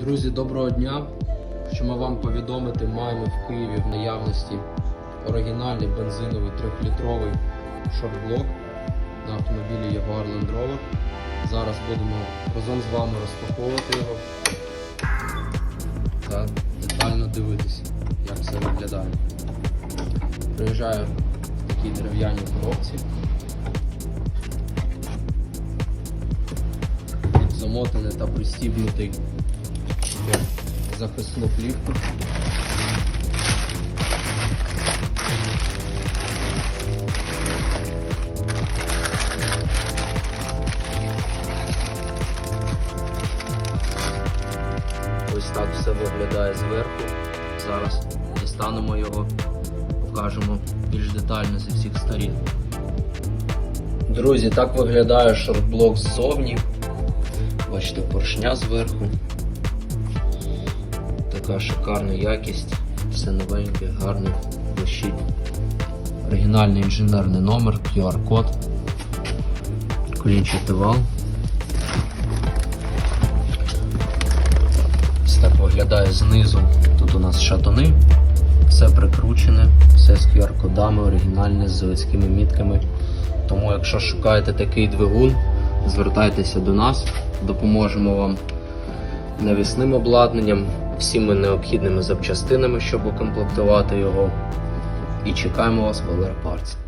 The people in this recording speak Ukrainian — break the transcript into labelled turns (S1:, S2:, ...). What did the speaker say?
S1: Друзі, доброго дня! Ми вам повідомити, маємо в Києві в наявності оригінальний бензиновий 3-літровий шортблок на автомобілі Jaguar Land Rover. Зараз будемо разом з вами розпаковувати його та детально дивитися, як все виглядає. Приїжджаю в такій дерев'яній коробці. Замотаний та пристібнутий в захисну плівку. Ось так все виглядає зверху. Зараз дістанемо його, покажемо більш детально зі всіх сторін. Друзі, так виглядає шортблок ззовні. Бачите, поршня зверху. Така шикарна якість, все новеньке, гарне, блищить. Оригінальний інженерний номер, QR-код, колінчатий вал. Ось так виглядає знизу. Тут у нас шатуни, все прикручене, все з QR-кодами, оригінальне, з заводськими мітками. Тому, якщо шукаєте такий двигун, звертайтеся до нас, допоможемо вам навісним обладнанням, всіми необхідними запчастинами, щоб укомплектувати його. І чекаємо вас в Parts.